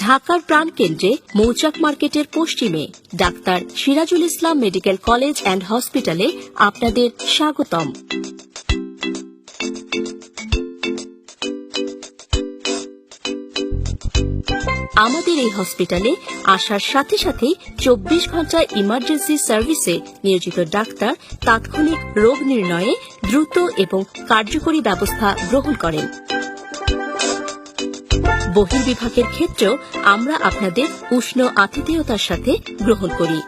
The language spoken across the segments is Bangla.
ঢাকার প্রাণকেন্দ্রে মৌচাক মার্কেটের পশ্চিমে doctor Sirajul Islam medical college and হসপিটালে আপনাদের স্বাগতম। আমাদের এই হসপিটালে আসার সাথে সাথে চব্বিশ ঘণ্টা ইমার্জেন্সি সার্ভিসে নিয়োজিত ডাক্তার তাৎক্ষণিক রোগ নির্ণয়ে দ্রুত এবং কার্যকরী ব্যবস্থা গ্রহণ করেন। বহির্বিভাগের ক্ষেত্রেও আমরা আপনাদের উষ্ণ আতিথেয়তার সাথে গ্রহণ করি।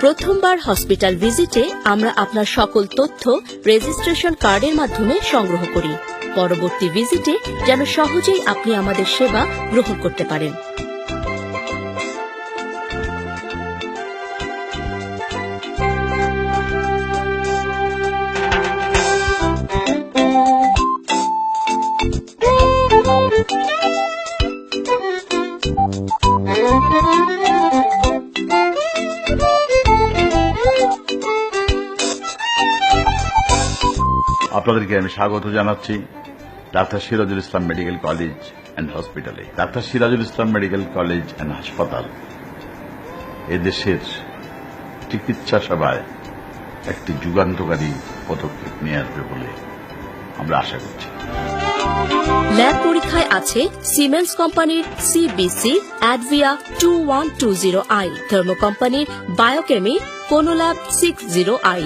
প্রথমবার হসপিটাল ভিজিটে আমরা আপনার সকল তথ্য, রেজিস্ট্রেশন কার্ডের মাধ্যমে সংগ্রহ করি। পরবর্তী ভিজিটে যেন সহজেই আপনি আমাদের সেবা গ্রহণ করতে পারেন। আপনাদেরকে আমি স্বাগত জানাচ্ছি doctor Sirajul Islam medical college and হসপিটালে। Doctor Sirajul Islam medical college and হাসপাতাল। এদেশের চিকিৎসা সেবায় একটি যুগান্তকারী পদক্ষেপ নিয়ে আসবে বলে আমরা আশা করছি। ল্যাব পরীক্ষায় আছে সিমেন্স কোম্পানির CBC Advia two one two zero i Thermo কোম্পানির biochem Konelab six zero i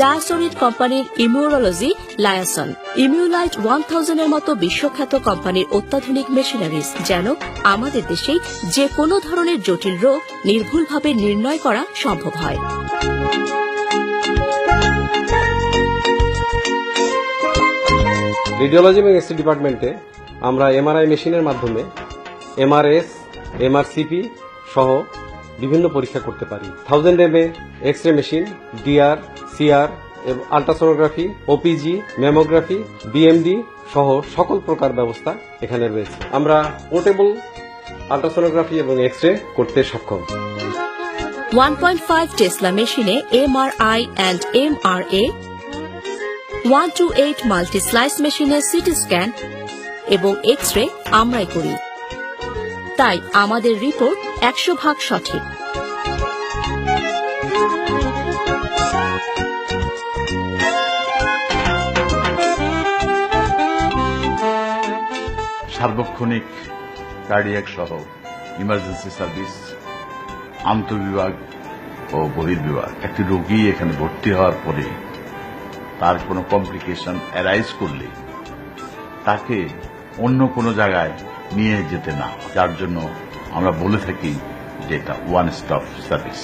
DiaSorin কোম্পানির ইমিউরোলজি, লায়াসন। ইমিউলাইট ওয়ান থাউজেন্ডের মতো বিশ্বখ্যাত কোম্পানির অত্যাধুনিক মেশিনারিজ, যেন আমাদের দেশে যে কোনো ধরনের জটিল রোগ নির্ভুলভাবে নির্ণয় করা সম্ভব হয়। রেডিওলজি এবং এক্স ডিপার্টমেন্টে আমরা এমআরআই মেশিনের মাধ্যমে এমআরএস এমআরসিপি সহ বিভিন্ন পরীক্ষা করতে পারি। Thousand M X ray machine DR CR ultrasonography OPG mammography BMD সহ সকল প্রকার ব্যবস্থা এখানে রয়েছে। আমরা পোর্টেবল আল্ট্রাসোনোগ্রাফি এবং এক্স রে করতে সক্ষম। 1.5 টেসলা মেশিনে MRI and MRA 128 multi slice মেশিনে সিটি স্ক্যান এবং এক্স রে আমরাই করি। তাই আমাদের রিপোর্ট একশো ভাগ সঠিক। সার্বক্ষণিক কার্ডিয়াক সহ ইমার্জেন্সি সার্ভিস আন্তঃবিভাগ ও বহির্বিভাগ একটি রোগী এখানে ভর্তি হওয়ার পরে তার কোনো কমপ্লিকেশন অ্যারাইজ করলে তাকে অন্য কোনো জায়গায় নিয়ে যেতে না যার জন্য আমরা বলে থাকি যে এটা ওয়ান স্টপ সার্ভিস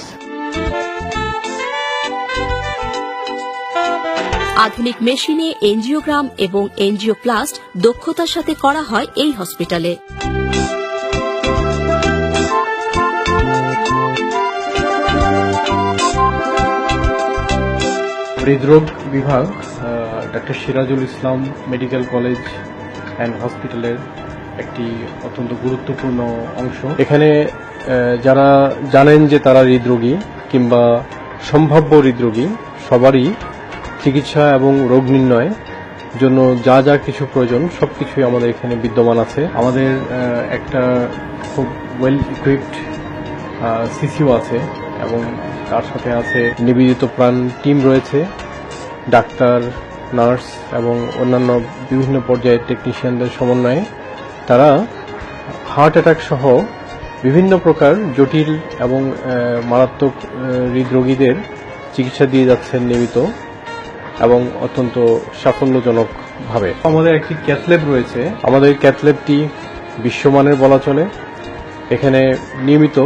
আধুনিক মেশিনে এনজিওগ্রাম এবং এনজিওপ্লাস্ট দক্ষতার সাথে করা হয় এই হসপিটালে। হৃদরোগ বিভাগ doctor Sirajul Islam medical college and হসপিটালের একটি অত্যন্ত গুরুত্বপূর্ণ অংশ। এখানে যারা জানেন যে তারা হৃদরোগী কিংবা সম্ভাব্য হৃদরোগী সবারই চিকিৎসা এবং রোগ নির্ণয় জন্য যা যা কিছু প্রয়োজন সবকিছুই আমাদের এখানে বিদ্যমান আছে। আমাদের একটা খুব ওয়েল ইকুইপড সিসিও আছে এবং তার সাথে আছে নিবেদিত প্রাণ টিম রয়েছে ডাক্তার নার্স এবং অন্যান্য বিভিন্ন পর্যায়ের টেকনিশিয়ানদের সমন্বয়ে। তারা হার্ট অ্যাটাক সহ বিভিন্ন প্রকার জটিল এবং মারাত্মক হৃদরোগীদের চিকিৎসা দিয়ে যাচ্ছেন নিয়মিত এবং অত্যন্ত সাফল্যজনকভাবে আমাদের একটি ক্যাথল্যাব রয়েছে। আমাদের ক্যাথল্যাবটি বিশ্বমানের বলা চলে। এখানে নিয়মিত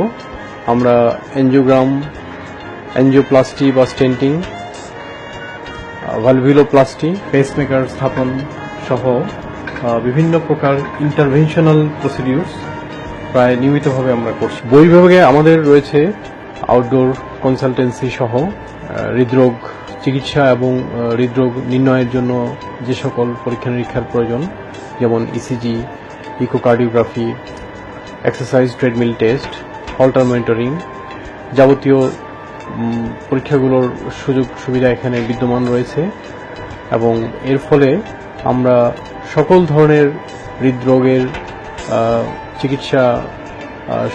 আমরা এনজিওগ্রাম এনজিওপ্লাস্টি বা স্টেন্টিং ভালভিলোপ্লাস্টি পেসমেকার স্থাপন সহ বিভিন্ন প্রকার ইন্টারভেনশনাল প্রসিডিউরস প্রায় নিয়মিতভাবে আমরা করছি। বই বিভাগে আমাদের রয়েছে আউটডোর কনসালটেন্সি সহ হৃদরোগ চিকিৎসা এবং হৃদরোগ নির্ণয়ের জন্য যে সকল পরীক্ষা নিরীক্ষার প্রয়োজন, যেমন ECG echocardiography exercise treadmill test Holter monitoring যাবতীয় পরীক্ষাগুলোর সুযোগ সুবিধা এখানে বিদ্যমান রয়েছে এবং এর ফলে আমরা সকল ধরনের হৃদরোগের চিকিৎসা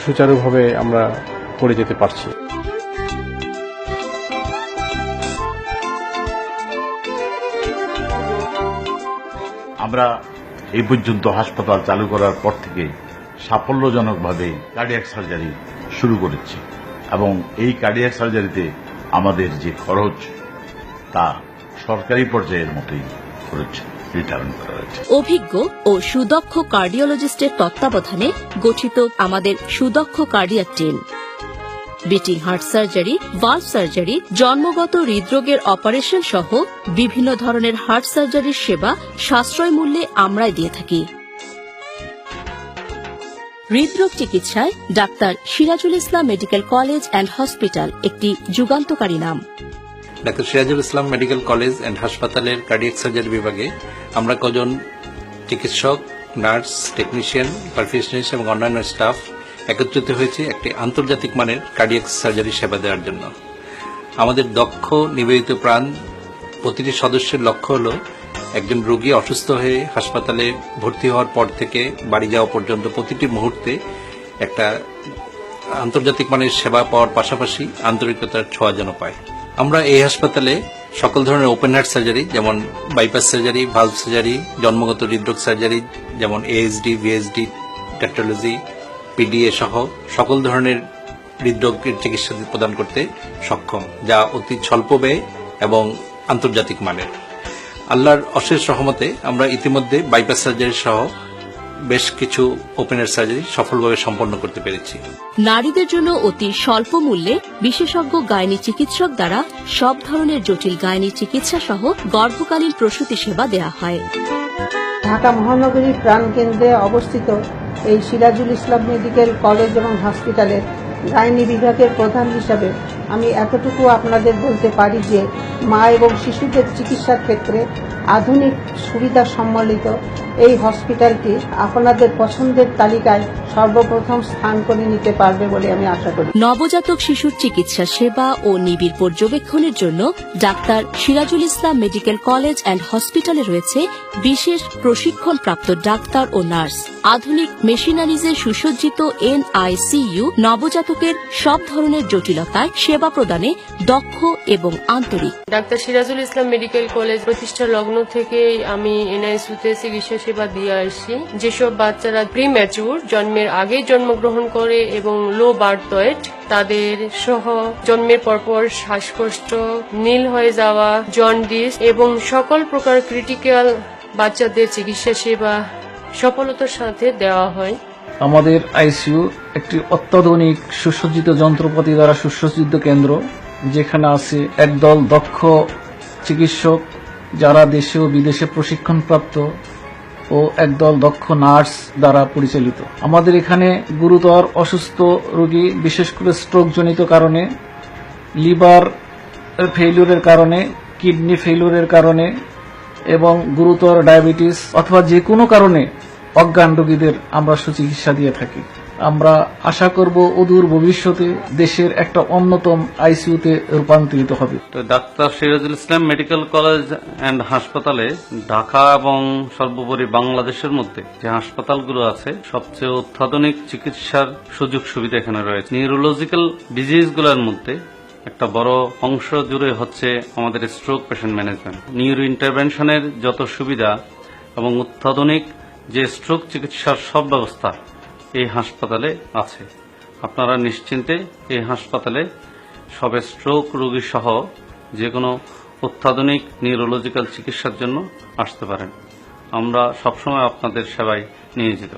সুচারুভাবে আমরা করে যেতে পারছি। আমরা এই পর্যন্ত হাসপাতাল চালু করার পর থেকে সাফল্যজনকভাবে কার্ডিয়াক সার্জারি শুরু করেছি এবং এই কার্ডিয়াক সার্জারিতে আমাদের যে খরচ তা সরকারি পর্যায়ের মতোই করেছে। রিটার্ন করা হয়েছে। অভিজ্ঞ ও সুদক্ষ কার্ডিওলজিস্টের তত্ত্বাবধানে গঠিত আমাদের সুদক্ষ cardiac team. Beating heart surgery, valve surgery, জন্মগত হৃদরোগের অপারেশন সহ বিভিন্ন ধরনের হার্ট সার্জারির সেবা সাশ্রয় মূল্যে আমরাই দিয়ে থাকি। হৃদরোগ চিকিৎসায় doctor Sirajul Islam medical college and hospital একটি যুগান্তকারী নাম। Doctor Sirajul Islam medical college and হাসপাতালের কার্ডিয়াক সার্জারি বিভাগে আমরা কজন চিকিৎসক, নার্স টেকনিশিয়ান পারফিউশনিস্ট এবং অন্যান্য স্টাফ একত্রিত হয়েছে একটি আন্তর্জাতিক মানের কার্ডিয়াক সার্জারি সেবা দেওয়ার জন্য। আমাদের দক্ষ, নিবেদিত প্রাণ প্রতিটি সদস্যের লক্ষ্য হল একজন রোগী অসুস্থ হয়ে হাসপাতালে ভর্তি হওয়ার পর থেকে বাড়ি যাওয়া পর্যন্ত প্রতিটি মুহূর্তে একটা আন্তর্জাতিক মানের সেবা পাওয়ার পাশাপাশি আন্তরিকতার ছোঁয়া যেন পায়। আমরা এই হাসপাতালে সকল ধরনের ওপেন হার্ট সার্জারি যেমন বাইপাস সার্জারি ভালভ সার্জারি জন্মগত হৃদরোগ সার্জারি যেমন এএসডি ভিএসডি টেট্রোলজি পিডিএ সহ সকল ধরনের হৃদরোগের চিকিৎসা প্রদান করতে সক্ষম, যা অতি স্বল্প ব্যয় এবং আন্তর্জাতিক মানের। আল্লাহর অশেষ রহমতে আমরা ইতিমধ্যে বাইপাস সার্জারি সহ বেশ কিছু ওপেন হার্ট সার্জারি সফলভাবে সম্পন্ন করতে পেরেছি। নারীদের জন্য অতি স্বল্প মূল্যে বিশেষজ্ঞ গাইনি চিকিৎসক দ্বারা সব ধরনের জটিল গাইনি চিকিৎসা সহ গর্ভকালীন প্রসূতি সেবা দেওয়া হয়। ঢাকা মহানগরীর প্রাণকেন্দ্রে অবস্থিত এই সিরাজুল ইসলাম মেডিকেল কলেজ এবং হসপিটালের গাইনি বিভাগের প্রধান হিসাবে আমি এতটুকু আপনাদের বলতে পারি যে মা এবং শিশুদের চিকিৎসার ক্ষেত্রে আধুনিক সুবিধা সম্বলিত এই হসপিটালটি আপনাদের পছন্দের তালিকায় সর্বপ্রথম স্থান করে নিতে পারবে বলে আমি আশা করি। নবজাতক শিশুর চিকিৎসা সেবা ও নিবিড় পর্যবেক্ষণের জন্য doctor Sirajul Islam medical college and হসপিটালে রয়েছে বিশেষ প্রশিক্ষণপ্রাপ্ত ডাক্তার ও নার্স। আধুনিক মেশিনারিজে সুসজ্জিত এনআইসিইউ নবজাতকের সব ধরনের জটিলতায় সেবা প্রদানে দক্ষ এবং আন্তরিক। Doctor Sirajul Islam medical college প্রতিষ্ঠা লগ্ন থেকে আমি এনআইসিউতে চিকিৎসা সেবা দিয়ে আসছি। যেসব বাচ্চারা প্রি ম্যাচুর জন্মের আগেই জন্মগ্রহণ করে এবং লো বার্থ ওয়েট তাদের সহ জন্মের পরপর শ্বাসকষ্ট, নীল হয়ে যাওয়া জন্ডিস এবং সকল প্রকার ক্রিটিক্যাল বাচ্চাদের চিকিৎসা সেবা সফলতার সাথে দেওয়া হয়। আমাদের আইসিইউ একটি অত্যাধুনিক সুসজ্জিত যন্ত্রপাতি দ্বারা সুসজ্জিত কেন্দ্র, যেখানে আছে একদল দক্ষ চিকিৎসক যারা দেশে ও বিদেশে প্রশিক্ষণপ্রাপ্ত ও একদল দক্ষ নার্স দ্বারা পরিচালিত। আমাদের এখানে গুরুতর অসুস্থ রোগী, বিশেষ করে স্ট্রোকজনিত কারণে, লিভার ফেইলিউরের কারণে, কিডনি ফেইলিউরের কারণে এবং গুরুতর ডায়াবেটিস অথবা যে কোনো কারণে অজ্ঞান রোগীদের আমরা সুচিকিৎসা দিয়ে থাকি। আমরা আশা করব অদূর ভবিষ্যতে দেশের একটা অন্যতম আইসিইউতে রূপান্তরিত হবে। তো doctor Sirajul Islam medical college and হাসপাতালে ঢাকা এবং সর্বোপরি বাংলাদেশের মধ্যে যে হাসপাতালগুলো আছে, সবচেয়ে অত্যাধুনিক চিকিৎসার সুযোগ সুবিধা এখানে রয়েছে। নিউরোলজিক্যাল ডিজিজগুলোর মধ্যে একটা বড় অংশ জুড়ে হচ্ছে আমাদের স্ট্রোক পেশেন্ট ম্যানেজমেন্ট নিউরো ইন্টারভেনশনের যত সুবিধা এবং অত্যাধুনিক যে স্ট্রোক চিকিৎসার সব ব্যবস্থা এই হাসপাতালে আছে। আপনারা নিশ্চিন্তে এই হাসপাতালে সবে স্ট্রোক রোগী সহ যে কোনো অত্যাধুনিক নিউরোলজিক্যাল চিকিৎসার জন্য আসতে পারেন। আমরা সবসময় আপনাদের সেবায় নিয়োজিত।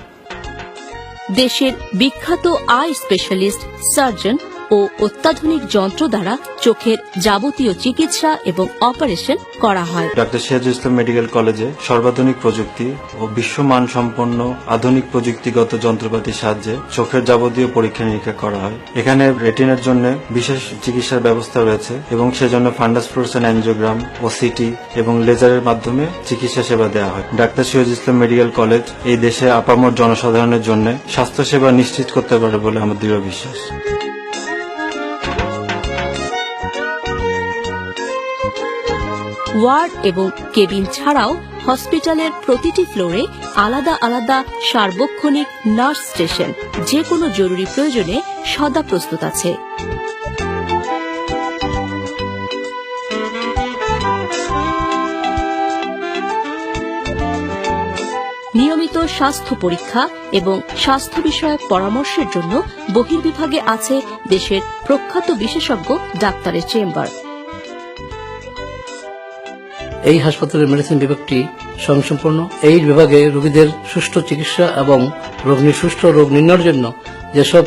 দেশের বিখ্যাত আই স্পেশালিস্ট সার্জন ও অত্যাধুনিক যন্ত্র দ্বারা চোখের যাবতীয় চিকিৎসা এবং অপারেশন করা হয়। ডাক্তার সিরাজুল ইসলাম মেডিকেল কলেজে সর্বাধুনিক প্রযুক্তি ও বিশ্বমান সম্পন্ন আধুনিক প্রযুক্তিগত যন্ত্রপাতির সাহায্যে চোখের যাবতীয় পরীক্ষা নিরীক্ষা করা হয়। এখানে রেটিনার জন্য বিশেষ চিকিৎসার ব্যবস্থা রয়েছে এবং সেজন্য ফান্ডাস ফ্লোরসেন অ্যানজিওগ্রাম ও সিটি এবং লেজারের মাধ্যমে চিকিৎসা সেবা দেওয়া হয়। Doctor Sirajul Islam medical college এই দেশে আপামর জনসাধারণের জন্য স্বাস্থ্যসেবা নিশ্চিত করতে পারে বলে আমার দৃঢ় বিশ্বাস। ওয়ার্ড এবং কেবিন ছাড়াও হসপিটালের প্রতিটি ফ্লোরে আলাদা আলাদা সার্বক্ষণিক নার্স স্টেশন, যে কোনো জরুরি প্রয়োজনে সদা প্রস্তুত আছে। নিয়মিত স্বাস্থ্য পরীক্ষা এবং স্বাস্থ্য বিষয়ক পরামর্শের জন্য বহির্বিভাগে আছে দেশের প্রখ্যাত বিশেষজ্ঞ ডাক্তারের চেম্বার। এই হাসপাতালের মেডিসিন বিভাগটি স্বয়ংসম্পূর্ণ। এই বিভাগে রোগীদের সুষ্ঠু চিকিৎসা এবং রোগ সুষ্ঠু রোগ নির্ণয়ের জন্য যেসব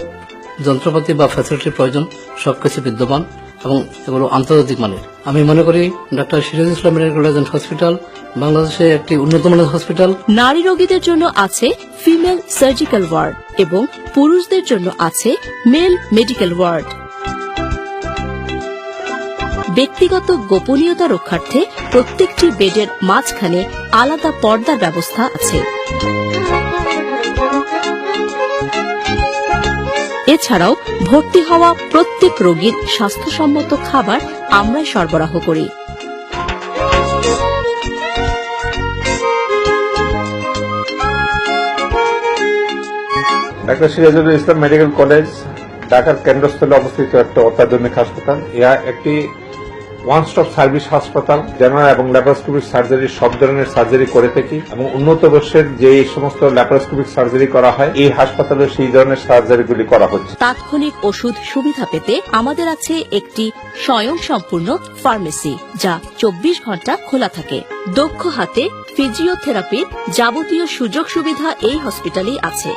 যন্ত্রপাতি বা ফ্যাসিলিটির প্রয়োজন, সবকিছু বিদ্যমান এবং এগুলো আন্তর্জাতিক মানের। আমি মনে করি doctor Siraj Islam medical hospital বাংলাদেশে একটি উন্নত মানের হসপিটাল নারী রোগীদের জন্য আছে ফিমেল সার্জিক্যাল ওয়ার্ড এবং পুরুষদের জন্য আছে মেল মেডিকেল ওয়ার্ড ব্যক্তিগত গোপনীয়তা রক্ষার্থে প্রত্যেকটি বেডের মাঝখানে আলাদা পর্দার ব্যবস্থা আছে। এছাড়াও ভর্তি হওয়া প্রত্যেক রোগীর স্বাস্থ্যসম্মত খাবার আমরাই সরবরাহ করি। Doctor Sirajul Islam medical college, ঢাকার কেন্দ্রস্থলে অবস্থিত একটা অত্যাধুনিক হাসপাতাল। ইহা একটি ওয়ান স্টপ সার্ভিস হাসপাতাল জেনারেল এবং ল্যাপারোস্কোপিক সার্জারি সব ধরনের সার্জারি করে থাকি এবং উন্নত বর্ষের যে সমস্ত ল্যাপারোস্কোপিক সার্জারি করা হয়, এই হাসপাতালে সেই ধরনের সার্জারিগুলি করা হচ্ছে। তাৎক্ষণিক ওষুধ সুবিধা পেতে আমাদের আছে একটি স্বয়ংসম্পূর্ণ ফার্মেসি, যা চব্বিশ ঘণ্টা খোলা থাকে। দক্ষ হাতে ফিজিওথেরাপির যাবতীয় সুযোগ সুবিধা এই হসপিটালেই আছে।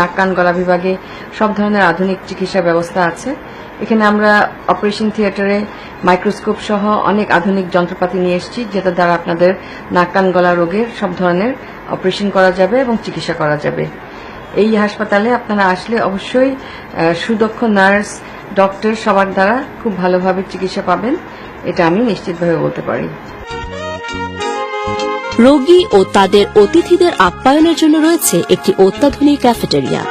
নাক কান গলা বিভাগে সব ধরনের আধুনিক চিকিৎসা ব্যবস্থা আছে। এখানে আমরা অপারেশন থিয়েটারে মাইক্রোস্কোপ সহ অনেক আধুনিক যন্ত্রপাতি নিয়ে এসেছি, যেটা দ্বারা আপনাদের নাক কান গলা রোগের সব ধরনের অপারেশন করা যাবে এবং চিকিৎসা করা যাবে। এই হাসপাতালে আপনারা আসলে অবশ্যই সুদক্ষ নার্স, ডক্টর সবার দ্বারা খুব ভালোভাবে চিকিৎসা পাবেন, এটা আমি নিশ্চিতভাবে বলতে পারি। রোগী ও তাদের অতিথিদের আপ্যায়নের জন্য রয়েছে একটি অত্যাধুনিক ক্যাফেটেরিয়া।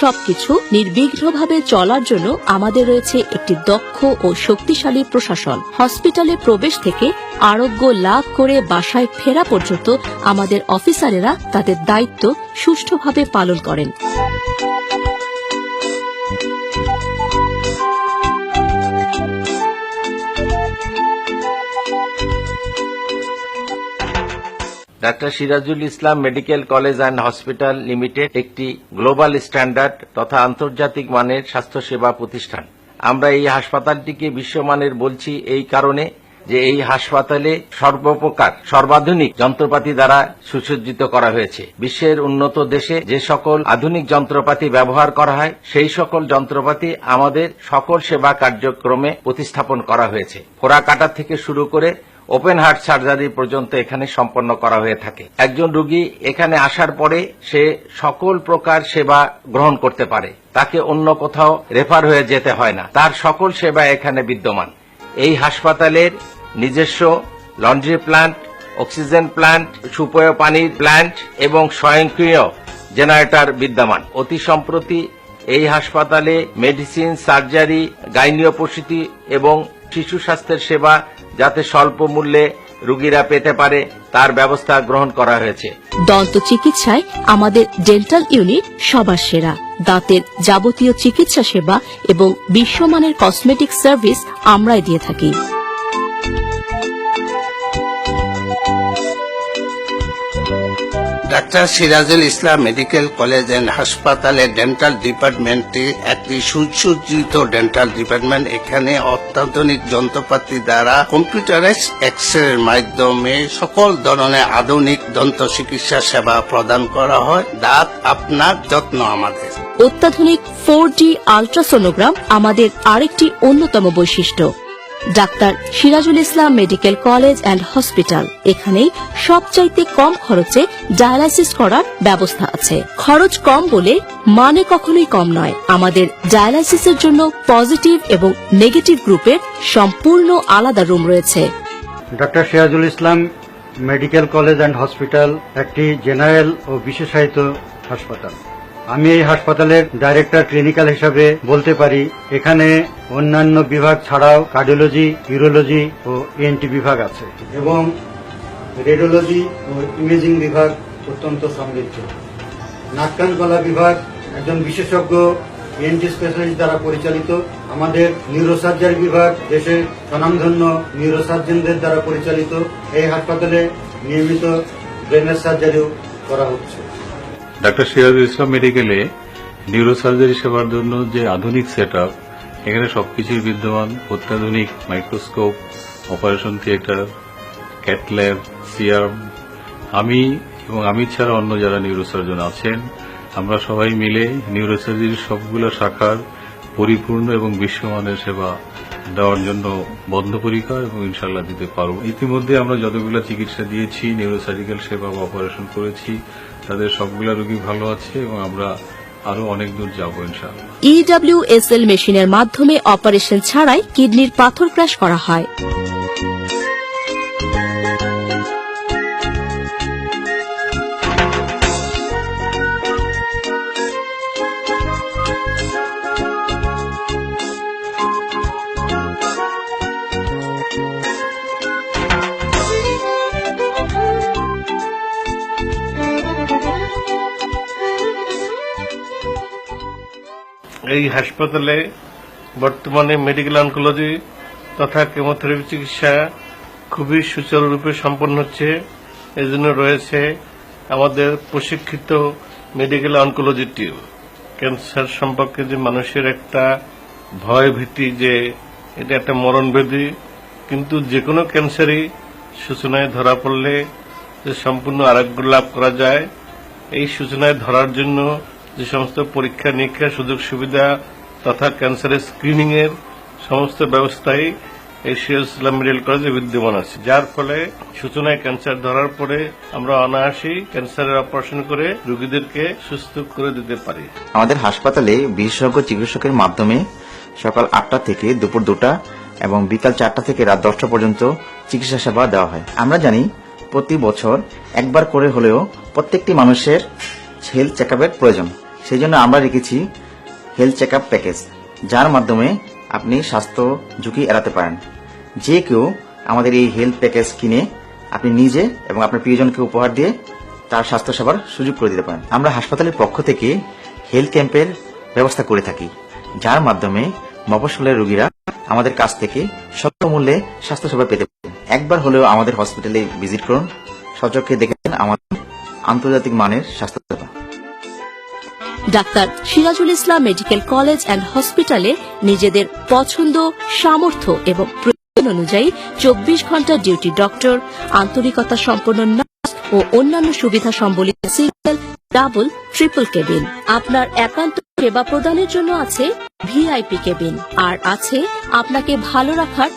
সবকিছু নির্বিঘ্নভাবে চলার জন্য আমাদের রয়েছে একটি দক্ষ ও শক্তিশালী প্রশাসন। হসপিটালে প্রবেশ থেকে আরোগ্য লাভ করে বাসায় ফেরা পর্যন্ত আমাদের অফিসারেরা তাদের দায়িত্ব সুষ্ঠুভাবে পালন করেন। Doctor Sirajul Islam medical college and hospital limited একটি গ্লোবাল স্ট্যান্ডার্ড তথা আন্তর্জাতিক মানের স্বাস্থ্যসেবা প্রতিষ্ঠান। আমরা এই হাসপাতালটিকে বিশ্বমানের বলছি এই কারণে যে এই হাসপাতালে সর্বপ্রকার সর্বাধুনিক যন্ত্রপাতি দ্বারা সুসজ্জিত করা হয়েছে। বিশ্বের উন্নত দেশে যে সকল আধুনিক যন্ত্রপাতি ব্যবহার করা হয়, সেই সকল যন্ত্রপাতি আমাদের সকল সেবা কার্যক্রমে প্রতিস্থাপন করা হয়েছে। ফোড়া কাটা থেকে শুরু করে ওপেন হার্ট সার্জারি পর্যন্ত এখানে সম্পন্ন করা হয়ে থাকে। একজন রোগী এখানে আসার পরে সে সকল প্রকার সেবা গ্রহণ করতে পারে। তাকে অন্য কোথাও রেফার হয়ে যেতে হয় না। তার সকল সেবা এখানে বিদ্যমান। এই হাসপাতালের নিজস্ব লন্ড্রি প্ল্যান্ট, অক্সিজেন প্ল্যান্ট, সুপেয় পানির প্ল্যান্ট এবং স্বয়ংক্রিয় জেনারেটর বিদ্যমান। অতি সম্প্রতি এই হাসপাতালে মেডিসিন, সার্জারি গাইনিওপ্রসূতি এবং শিশু স্বাস্থ্যের সেবা যাতে স্বল্প মূল্যে রুগীরা পেতে পারে, তার ব্যবস্থা গ্রহণ করা হয়েছে। দন্ত চিকিৎসায় আমাদের ডেন্টাল ইউনিট সবার সেরা। দাঁতের যাবতীয় চিকিৎসা সেবা এবং বিশ্বমানের কসমেটিক সার্ভিস আমরাই দিয়ে থাকি। Doctor Sirajul Islam medical college and হাসপাতালের ডেন্টাল ডিপার্টমেন্টটি একটি সুসজ্জিত ডেন্টাল ডিপার্টমেন্ট। এখানে অত্যাধুনিক যন্ত্রপাতি দ্বারা কম্পিউটারাইজ এক্সের মাধ্যমে সকল ধরনের আধুনিক দন্ত চিকিৎসা সেবা প্রদান করা হয়। দাঁত আপনার যত্ন আমাদের। অত্যাধুনিক ফোর ডি আলট্রাসোনোগ্রাম আমাদের আরেকটি অন্যতম বৈশিষ্ট্য। Doctor Sirajul Islam medical college and hospital. এখানেই সবচাইতে কম খরচে ডায়ালাইসিস করার ব্যবস্থা আছে। খরচ কম বলে মানে কখনোই কম নয়। আমাদের ডায়ালাইসিসের জন্য পজিটিভ এবং নেগেটিভ গ্রুপের সম্পূর্ণ আলাদা রুম রয়েছে। Doctor Sirajul Islam medical college and hospital একটি জেনারেল ও বিশেষায়িত হাসপাতাল। আমি এই হাসপাতালের ডাইরেক্টর ক্লিনিক্যাল হিসাবে বলতে পারি, এখানে অন্যান্য বিভাগ ছাড়াও কার্ডিওলজি, ইউরোলজি ও ইএনটি বিভাগ আছে এবং রেডিওলজি ও ইমেজিং বিভাগ অত্যন্ত সমৃদ্ধ। নাক কান গলা বিভাগ একজন বিশেষজ্ঞ ইএনটি স্পেশালিস্ট দ্বারা পরিচালিত। আমাদের নিউরোসার্জারি বিভাগ দেশের স্বনামধন্য নিউরোসার্জনদের দ্বারা পরিচালিত। এই হাসপাতালে নিয়মিত ব্রেনের সার্জারিও করা হচ্ছে। ডাক্তার সিরাজুল ইসলাম মেডিকেলে নিউরোসার্জারি সেবার জন্য যে আধুনিক সেট এখানে সবকিছুই বিদ্যমান। অত্যাধুনিক microscope operation theatre cath lab C arm আমি এবং আমি ছাড়া অন্য যারা নিউরোসার্জন আছেন, আমরা সবাই মিলে নিউরোসার্জারির সবগুলো শাখার পরিপূর্ণ এবং বিশ্বমানের সেবা দেওয়ার জন্য বদ্ধপরিকর এবং ইনশাল্লাহ দিতে পারব। ইতিমধ্যে আমরা যতগুলো চিকিৎসা দিয়েছি নিউরোসার্জিক্যাল সেবা বা অপারেশন করেছি তাদের সবগুলা রোগী ভালো আছে এবং আমরা আরও অনেক দূর যাব ইনশাআল্লাহ। ইডব্লিউএসএল মেশিনের মাধ্যমে অপারেশন ছাড়াই কিডনির পাথর ক্রাশ করা হয়। এই হাসপাতালে বর্তমানে মেডিকেল অনকোলজি তথা কেমোথেরাপি চিকিৎসা খুবই সুচারুরূপে সম্পন্ন হচ্ছে। এজন্য রয়েছে আমাদের প্রশিক্ষিত মেডিকেল অনকোলজি টিম ক্যান্সার সম্পর্কে যে মানুষের একটা ভয় ভীতি যে এটা একটা মরণব্যাধি কিন্তু যে কোনো ক্যান্সারই সূচনায় ধরা পড়লে যে সম্পূর্ণ আরোগ্য লাভ করা যায়, এই সূচনায় ধরার জন্য যে সমস্ত পরীক্ষা নিরীক্ষা সুযোগ সুবিধা তথা ক্যান্সারের স্ক্রিনিং এর সমস্ত ব্যবস্থাই সিরাজ ইসলাম মেডিকেল কলেজে বিদ্যমান আছে। যার ফলে সূচনায় ক্যান্সার ধরার পরে আমরা অনায়াসেই ক্যান্সারের অপারেশন করে রোগীদেরকে সুস্থ করে দিতে পারি। আমাদের হাসপাতালে বিশেষজ্ঞ চিকিৎসকের মাধ্যমে সকাল আটটা থেকে দুপুর দুটা এবং বিকাল চারটা থেকে রাত দশটা পর্যন্ত চিকিৎসা সেবা দেওয়া হয়। আমরা জানি প্রতি বছর একবার করে হলেও প্রত্যেকটি মানুষের হেলথ চেক প্রয়োজন। সেই জন্য আমরা রেখেছি হেলথ চেক প্যাকেজ যার মাধ্যমে আপনি স্বাস্থ্য ঝুঁকি এড়াতে পারেন। যে কেউ আমাদের এই হেলথ প্যাকেজ কিনে আপনি নিজে এবং আপনার প্রিয়জনকে উপহার দিয়ে তার স্বাস্থ্য সেবার সুযোগ করে দিতে পারেন। আমরা হাসপাতালের পক্ষ থেকে হেলথ ক্যাম্পের ব্যবস্থা করে থাকি, যার মাধ্যমে মফস্বলের রোগীরা আমাদের কাছ থেকে স্বল্প মূল্যে স্বাস্থ্যসেবা পেতে পারেন। একবার হলেও আমাদের হসপিটালে ভিজিট করুন, সচক্ষে দেখেন আমাদের আন্তর্জাতিক মানের স্বাস্থ্যসেবা doctor Sirajul Islam medical college and হসপিটালে নিজেদের পছন্দ, সামর্থ্য এবং প্রয়োজন অনুযায়ী চব্বিশ ঘণ্টা ডিউটি ডক্টর, আন্তরিকতা সম্পন্ন নার্স ও অন্যান্য সুবিধা সম্বলিত সিঙ্গেল, ডাবল, ট্রিপল কেবিন। আপনার একান্ত সেবা প্রদানের জন্য আছে ভিআইপি কেবিন। আর আছে আপনাকে ভালো রাখার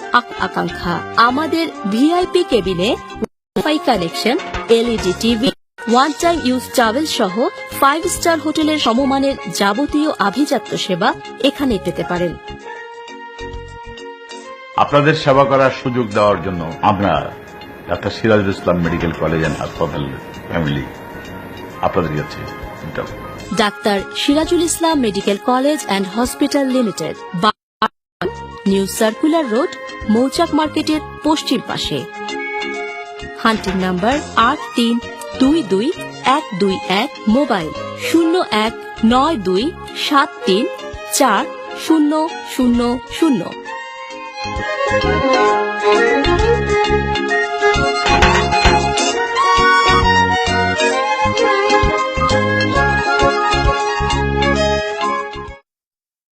আকাঙ্ক্ষা। আমাদের ভিআইপি কেবিনে wifi connection, LED TV one time use travel সহ ফাইভ স্টার হোটেলের সমমানের যাবতীয় আভিজাত্য সেবা এখানে পেতে পারেন। আপনাদের সেবা করার সুযোগ দেওয়ার জন্য আমরা doctor Sirajul Islam medical college and হাসপাতাল ফ্যামিলি আপনাদের কাছে doctor Sirajul Islam medical college and hospital limited new circular road Mouchak মার্কেটের পশ্চিম পাশে। হান্টিং নাম্বার আট তিন দুই দুই এক দুই এক মোবাইল শূন্য এক নয় দুই সাত তিন চার শূন্য শূন্য শূন্য।